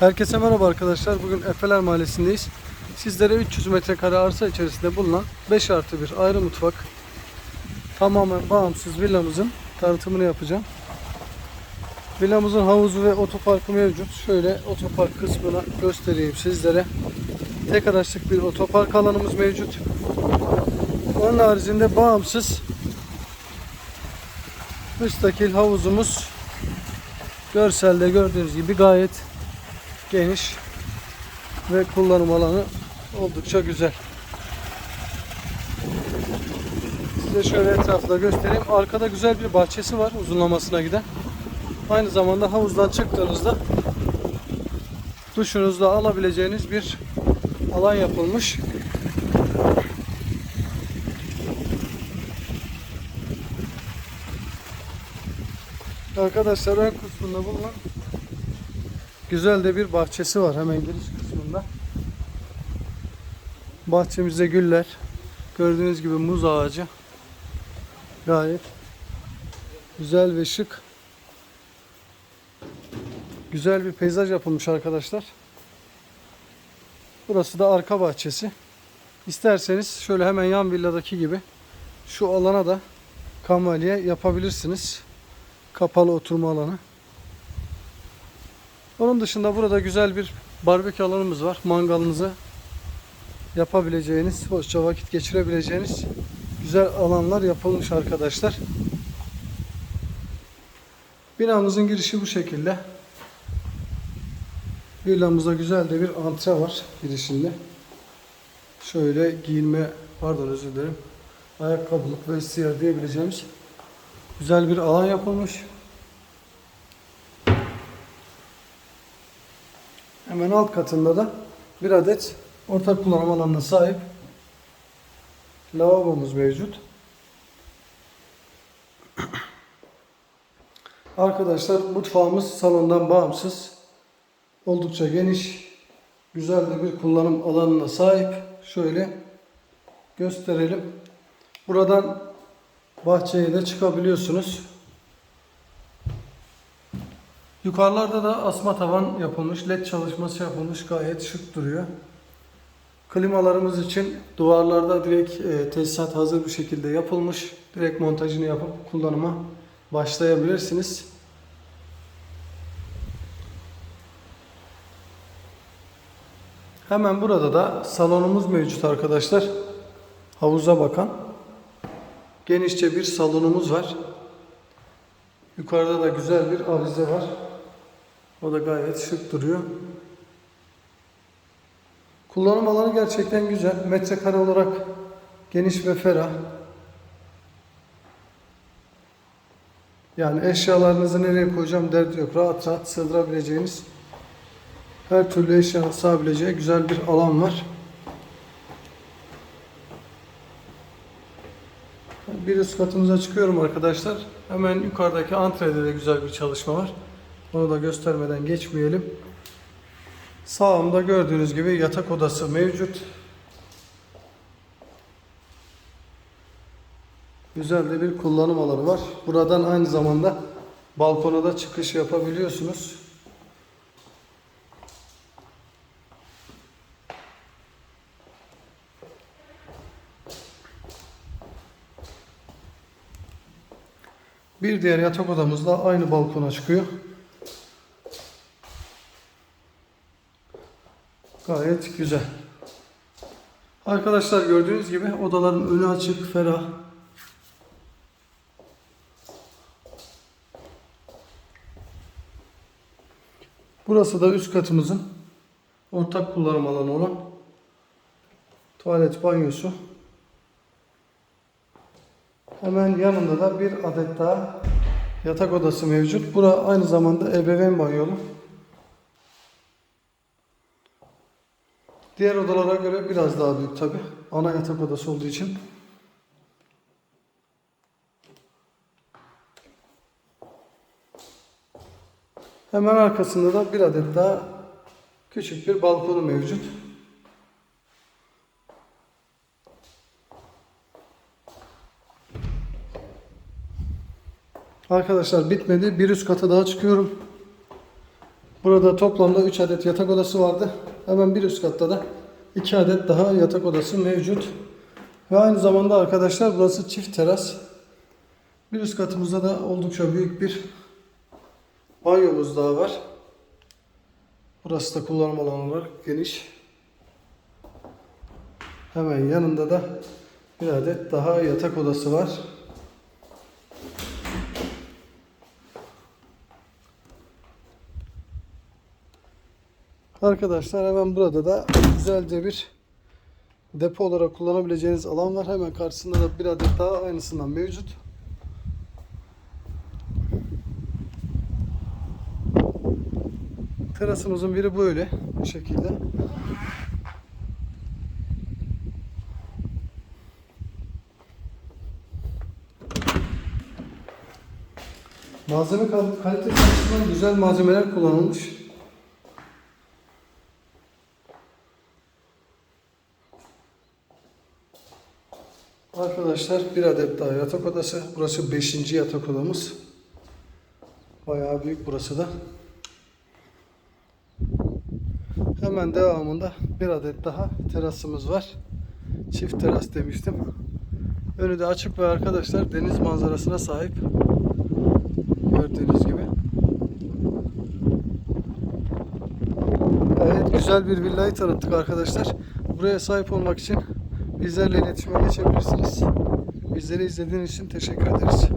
Herkese merhaba arkadaşlar. Bugün Efeler Mahallesi'ndeyiz. Sizlere 300 metrekare arsa içerisinde bulunan 5 artı 1 ayrı mutfak tamamen bağımsız villamızın tanıtımını yapacağım. Villamızın havuzu ve otoparkı mevcut. Şöyle otopark kısmını göstereyim sizlere. Tek araçlık bir otopark alanımız mevcut. Onun haricinde bağımsız müstakil havuzumuz görselde gördüğünüz gibi gayet geniş ve kullanım alanı oldukça güzel. Size şöyle etrafında göstereyim. Arkada güzel bir bahçesi var uzunlamasına giden. Aynı zamanda havuzdan çıktığınızda duşunuzda alabileceğiniz bir alan yapılmış. Arkadaşlar ön kısmında bulunan güzel de bir bahçesi var hemen giriş kısmında. Bahçemizde güller. Gördüğünüz gibi muz ağacı. Gayet güzel ve şık. Güzel bir peyzaj yapılmış arkadaşlar. Burası da arka bahçesi. İsterseniz şöyle hemen yan villadaki gibi şu alana da kamalye yapabilirsiniz. Kapalı oturma alanı. Onun dışında burada güzel bir barbekü alanımız var. Mangalınızı yapabileceğiniz, hoşça vakit geçirebileceğiniz güzel alanlar yapılmış arkadaşlar. Binamızın girişi bu şekilde. Villamızda güzel de bir antre var girişinde. Şöyle giyinme, pardon özür dilerim. Ayakkabılık ve istiyer diyebileceğimiz güzel bir alan yapılmış. Hemen alt katında da bir adet ortak kullanım alanına sahip lavabomuz mevcut. Arkadaşlar mutfağımız salondan bağımsız. Oldukça geniş. Güzel de bir kullanım alanına sahip. Şöyle gösterelim. Buradan bahçeye de çıkabiliyorsunuz. Yukarılarda da asma tavan yapılmış, led çalışması yapılmış, gayet şık duruyor. Klimalarımız için duvarlarda direkt e, tesisat hazır bir şekilde yapılmış. Direkt montajını yapıp kullanıma başlayabilirsiniz. Hemen burada da salonumuz mevcut arkadaşlar. Havuza bakan. Genişçe bir salonumuz var. Yukarıda da güzel bir avize var. O da gayet şık duruyor. Kullanım alanı gerçekten güzel. Metrekare olarak geniş ve ferah. Yani eşyalarınızı nereye koyacağım derdi yok. Rahat rahat sığdırabileceğiniz her türlü eşya sığabileceği güzel bir alan var. Bir üst katımıza çıkıyorum arkadaşlar. Hemen yukarıdaki antrede de güzel bir çalışma var. Onu da göstermeden geçmeyelim. Sağımda gördüğünüz gibi yatak odası mevcut. Güzel de bir kullanım alanı var. Buradan aynı zamanda balkona da çıkış yapabiliyorsunuz. Bir diğer yatak odamız da aynı balkona çıkıyor. Gayet güzel. Arkadaşlar gördüğünüz gibi odaların önü açık, ferah. Burası da üst katımızın ortak kullanım alanı olan tuvalet banyosu. Hemen yanında da bir adet daha yatak odası mevcut. Bura aynı zamanda ebeveyn banyolu. Diğer odalara göre biraz daha büyük tabi. Ana yatak odası olduğu için. Hemen arkasında da bir adet daha küçük bir balkonu mevcut. Arkadaşlar bitmedi. Bir üst kata daha çıkıyorum. Burada toplamda 3 adet yatak odası vardı. Hemen bir üst katta da 2 adet daha yatak odası mevcut. Ve aynı zamanda arkadaşlar burası çift teras. Bir üst katımızda da oldukça büyük bir banyomuz daha var. Burası da kullanım alanı olarak geniş. Hemen yanında da bir adet daha yatak odası var. Arkadaşlar hemen burada da güzelce bir depo olarak kullanabileceğiniz alan var. Hemen karşısında da bir adet daha aynısından mevcut. Terasımızın biri böyle bu şekilde. Malzeme kal- kalitesi açısından güzel malzemeler kullanılmış. Arkadaşlar bir adet daha yatak odası. Burası 5. yatak odamız. Bayağı büyük burası da. Hemen devamında bir adet daha terasımız var. Çift teras demiştim. Önü de açık ve arkadaşlar deniz manzarasına sahip. Gördüğünüz gibi. Evet güzel bir villayı tanıttık arkadaşlar. Buraya sahip olmak için bizlerle iletişime geçebilirsiniz. Bizleri izlediğiniz için teşekkür ederiz.